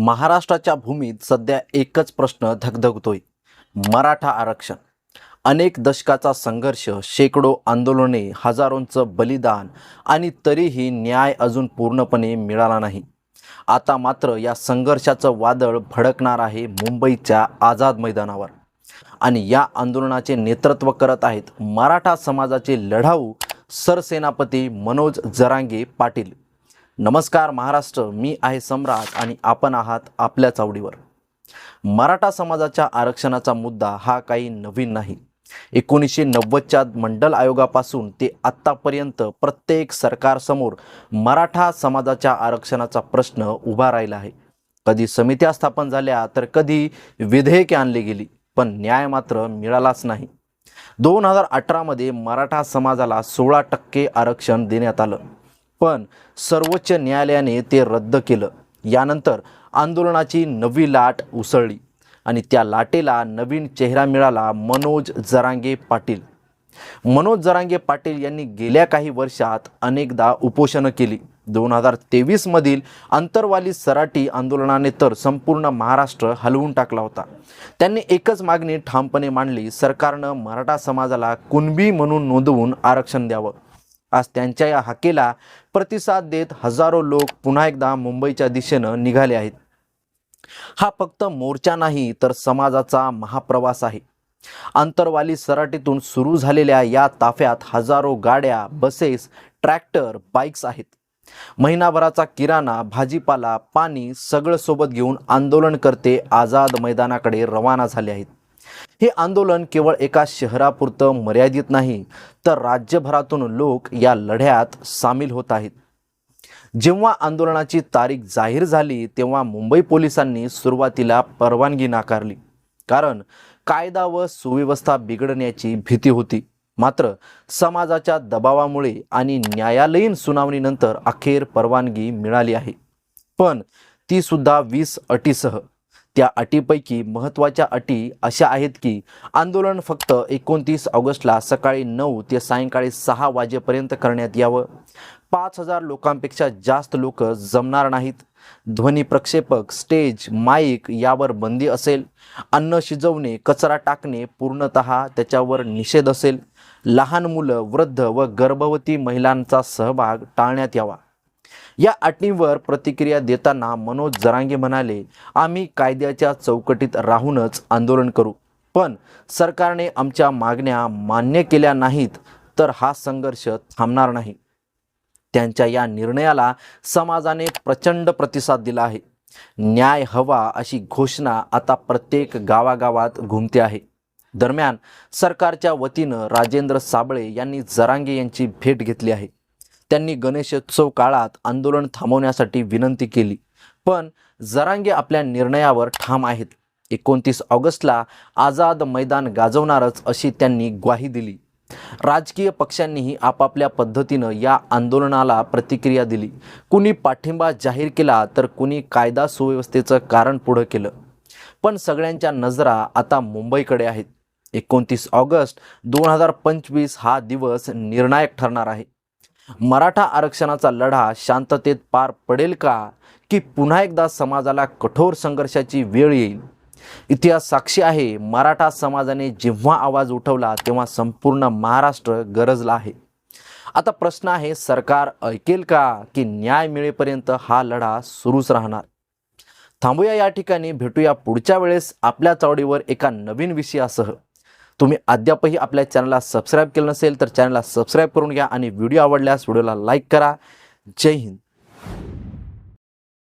महाराष्ट्राच्या भूमीत सध्या एकच प्रश्न धगधगतोय. मराठा आरक्षण. अनेक दशकाचा संघर्ष शेकडो आंदोलने हजारोंचं बलिदान आणि तरीही न्याय अजून पूर्णपणे मिळाला नाही. आता मात्र या संघर्षाचं वादळ भडकणार आहे मुंबईच्या आझाद मैदानावर. आणि या आंदोलनाचे नेतृत्व करत आहेत मराठा समाजाचे लढाऊ सरसेनापती मनोज जरांगे पाटील. नमस्कार महाराष्ट्र मी आहे सम्राट आणि आपण आहात आपल्या चावडीवर मराठा समाजाच्या आरक्षणाचा मुद्दा हा काही नवीन नाही. एकोणीसशे नव्वदच्या मंडल आयोगापासून ते आत्तापर्यंत प्रत्येक सरकारसमोर मराठा समाजाच्या आरक्षणाचा प्रश्न उभा राहिला आहे. कधी समित्या स्थापन झाल्या तर कधी विधेयके आणली गेली पण न्याय मात्र मिळालाच नाही. दोन हजार अठरामध्ये मराठा समाजाला सोळा टक्के आरक्षण देण्यात आलं. पण सर्वोच्च न्यायालयाने ते रद्द केलं. यानंतर आंदोलनाची नवी लाट उसळली आणि त्या लाटेला नवीन चेहरा मिळाला मनोज जरांगे पाटील. मनोज जरांगे पाटील यांनी गेल्या काही वर्षात अनेकदा उपोषणं केली. दोन हजार तेवीसमधील अंतरवाली सराटी आंदोलनाने तर संपूर्ण महाराष्ट्र हलवून टाकला होता. त्यांनी एकच मागणी ठामपणे मांडली सरकारनं मराठा समाजाला कुणबी म्हणून नोंदवून आरक्षण द्यावं. आज त्यांच्या या हाकेला प्रतिसाद देत हजारो लोक पुन्हा एकदा मुंबईच्या दिशेनं निघाले आहेत. हा फक्त मोर्चा नाही तर समाजाचा महाप्रवास आहे. आंतरवाली सराटीतून सुरू झालेल्या या ताफ्यात हजारो गाड्या बसेस ट्रॅक्टर बाईक्स आहेत. महिनाभराचा किराणा भाजीपाला पाणी सगळं सोबत घेऊन आंदोलन करते आझाद मैदानाकडे रवाना झाले आहेत. हे आंदोलन केवळ एका शहरापुरतं मर्यादित नाही तर राज्यभरातून लोक या लढ्यात सामील होत आहेत. जेव्हा आंदोलनाची तारीख जाहीर झाली तेव्हा मुंबई पोलिसांनी सुरुवातीला परवानगी नाकारली. कारण कायदा व सुव्यवस्था बिघडण्याची भीती होती. मात्र समाजाच्या दबावामुळे आणि न्यायालयीन सुनावणीनंतर अखेर परवानगी मिळाली आहे. पण ती सुद्धा वीस अटीसह. त्या अटीपैकी महत्त्वाच्या अटी अशा आहेत की आंदोलन फक्त एकोणतीस ऑगस्टला सकाळी नऊ ते सायंकाळी सहा वाजेपर्यंत करण्यात यावं. पाच हजार लोकांपेक्षा जास्त लोक जमणार नाहीत. ध्वनी प्रक्षेपक स्टेज माईक यावर बंदी असेल. अन्न शिजवणे कचरा टाकणे पूर्णत त्याच्यावर निषेध असेल. लहान मुलं वृद्ध व गर्भवती महिलांचा सहभाग टाळण्यात यावा. या अटींवर प्रतिक्रिया देताना मनोज जरांगे म्हणाले आम्ही कायद्याच्या चौकटीत राहूनच आंदोलन करू. पण सरकारने आमच्या मागण्या मान्य केल्या नाहीत तर हा संघर्ष थांबणार नाही. त्यांच्या या निर्णयाला समाजाने प्रचंड प्रतिसाद दिला आहे. न्याय हवा अशी घोषणा आता प्रत्येक गावागावात घुमते आहे. दरम्यान सरकारच्या वतीनं राजेंद्र साबळे यांनी जरांगे यांची भेट घेतली आहे. त्यांनी गणेशोत्सव काळात आंदोलन थांबवण्यासाठी विनंती केली. पण जरांगे आपल्या निर्णयावर ठाम आहेत. एकोणतीस ऑगस्टला आझाद मैदान गाजवणारच अशी त्यांनी ग्वाही दिली. राजकीय पक्षांनीही आपापल्या पद्धतीनं या आंदोलनाला प्रतिक्रिया दिली. कुणी पाठिंबा जाहीर केला तर कुणी कायदा सुव्यवस्थेचं कारण पुढं केलं. पण सगळ्यांच्या नजरा आता मुंबईकडे आहेत. एकोणतीस ऑगस्ट दोन हजार पंचवीस हा दिवस निर्णायक ठरणार आहे. मराठा आरक्षणाचा लढा शांततेत पार पडेल का? की पुन्हा एकदा समाजाला कठोर संघर्षाची वेळ येईल? इतिहास साक्षी आहे मराठा समाजाने जेव्हा आवाज उठवला तेव्हा संपूर्ण महाराष्ट्र गरजला आहे. आता प्रश्न आहे सरकार ऐकेल का की न्याय मिळेपर्यंत हा लढा सुरूच राहणार? थांबूया या ठिकाणी भेटूया पुढच्या वेळेस आपल्या चावडीवर एका नवीन विषयासह. तुम्ही अद्यापही आपल्या चॅनलला सबस्क्राईब केलं नसेल तर चॅनलला सबस्क्राईब करून घ्या आणि व्हिडिओ आवडल्यास व्हिडिओला लाईक करा. जय हिंद.